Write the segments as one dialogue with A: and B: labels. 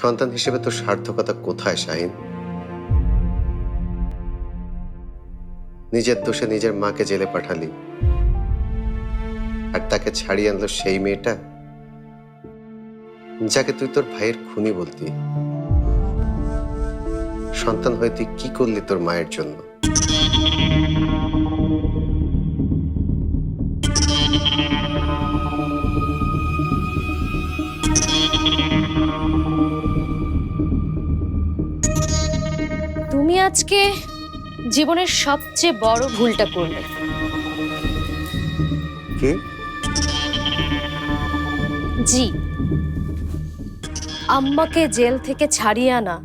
A: সন্তান হিসেবে তোর সার্থকতা কোথায়, শাহিন? নিজের দোষে নিজের মাকে জেলে পাঠালি। আর তাকে ছাড়িয়ে আনলো সেই মেয়েটা, যাকে তুই তোর ভাইয়ের খুনি বলতি। সন্তান হয়ে তুই কি করলি তোর মায়ের জন্য?
B: আজকে জীবনের সবচেয়ে বড় ভুলটা করলে।
A: কি?
B: জি। আম্মাকে জেল থেকে ছাড়িয়ে আনা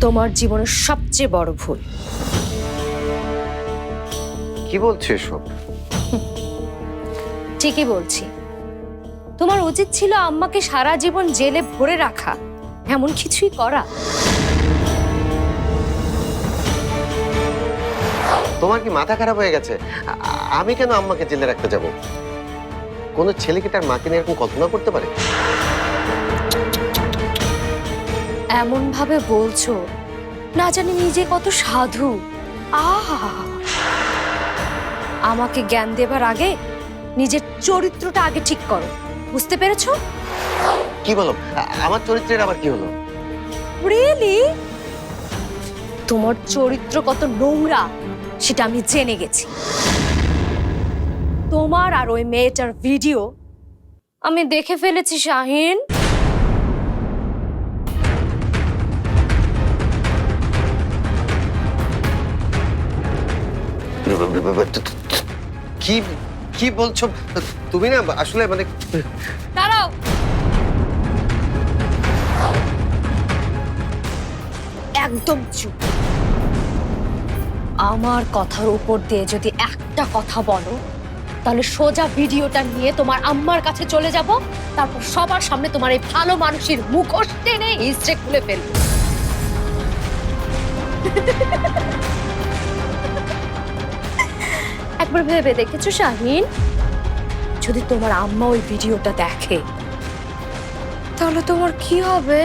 B: তোমার জীবনের সবচেয়ে বড় ভুল।
A: কি বলছো এসব?
B: ঠিকই বলছি। তোমার উচিত ছিল আম্মাকে সারা জীবন জেলে ভরে রাখা এমন কিছুই করা।
A: তোমার কি মাথা খারাপ হয়ে গেছে? আমি কেন আম্মাকে জেলে রাখতে যাব? কোনো ছেলে কি তার মাকে নিয়ে এরকম কল্পনা করতে পারে?
B: এমন ভাবে বলছো না জানি নিজে কত সাধু। আহা! আমাকে জ্ঞান দেবার আগে নিজের চরিত্রটা আগে ঠিক করো। বুঝতে পেরেছ?
A: কি বলো? আমার চরিত্রের আবার কি হলো?
B: রিয়েলি তোমার চরিত্র কত নোংরা। সেটা আমি জেনে গেছি। তোমার আর ওই মেয়েটার ভিডিও আমি দেখে ফেলেছি শাহিন।
A: কি কি বলছো? তুমি না আসলে মানে
B: দাঁড়াও। একদম চুপ। আমার কথার উপর দিয়ে যদি একটা কথা বলো, তাহলে সোজা ভিডিওটা নিয়ে তোমার আম্মার কাছে চলে যাব। তারপর সবার সামনে তোমার এই ভালো মানুষের মুখোশ টেনে হিস্ট্রে খুলে ফেলব। একবার ভেবে দেখেছ, শাহিন? যদি তোমার আম্মা ওই ভিডিওটা দেখে, তাহলে তোমার কি হবে?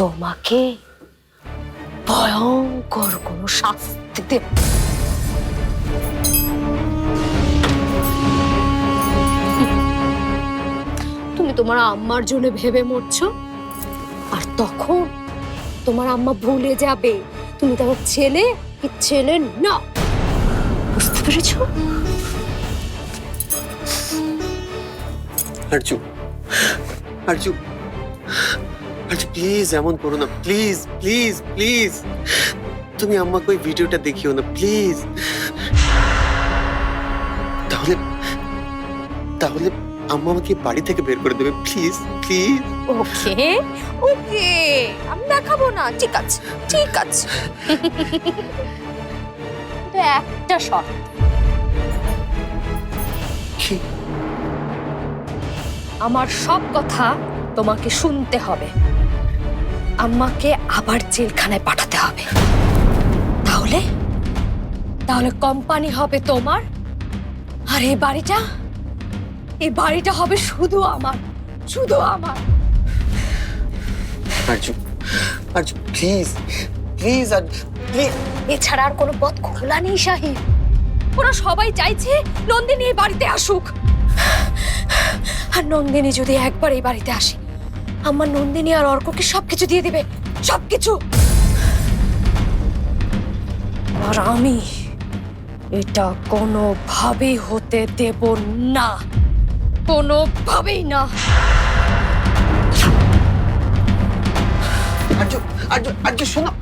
B: তোমাকে ভয়ঙ্কর কোনো শাস্তি দেব। তুমি তোমার আম্মার জন্য ভেবে মরছো, আর তখন তোমার আম্মা ভুলে যাবে। তুমি তোমার ছেলে, কি ছেলে না। বুঝতে পেরেছ?
A: আরজু আরজু। আরজু প্লিজ এমন করো না। প্লিজ প্লিজ প্লিজ তুমি আম্মাকে ওই ভিডিওটা দেখিও না প্লিজ তাহলে তাহলে আম্মা আমাকে বাড়ি থেকে বের করে দেবে প্লিজ প্লিজ
B: ওকে ওকে আমি দেখাবো না। ঠিক আছে ঠিক আছে। একটা শর্ত। আমার সব কথা তোমাকে শুনতে হবে। আম্মাকে আবার জেলখানায় পাঠাতে হবে। তাহলে? তাহলে কোম্পানি হবে তোমার? আর এই বাড়িটা? এই বাড়িটা হবে শুধু আমার শুধু আমার।
A: আরজু আরজু প্লিজ প্লিজ আর প্লিজ।
B: এছাড়া আর কোনো পথ খোলা নেই শাহিন। ওরা সবাই চাইছে নন্দিনী এই বাড়িতে আসুক। আর নন্দিনী যদি একবার এই বাড়িতে আসে আমার নন্দিনী আর অর্ককে সবকিছু দিয়ে দিবে। সবকিছু। আর আমি এটা কোনোভাবেই হতে দেব না। কোনোভাবেই না।
A: আজ আজ আজ শোনো।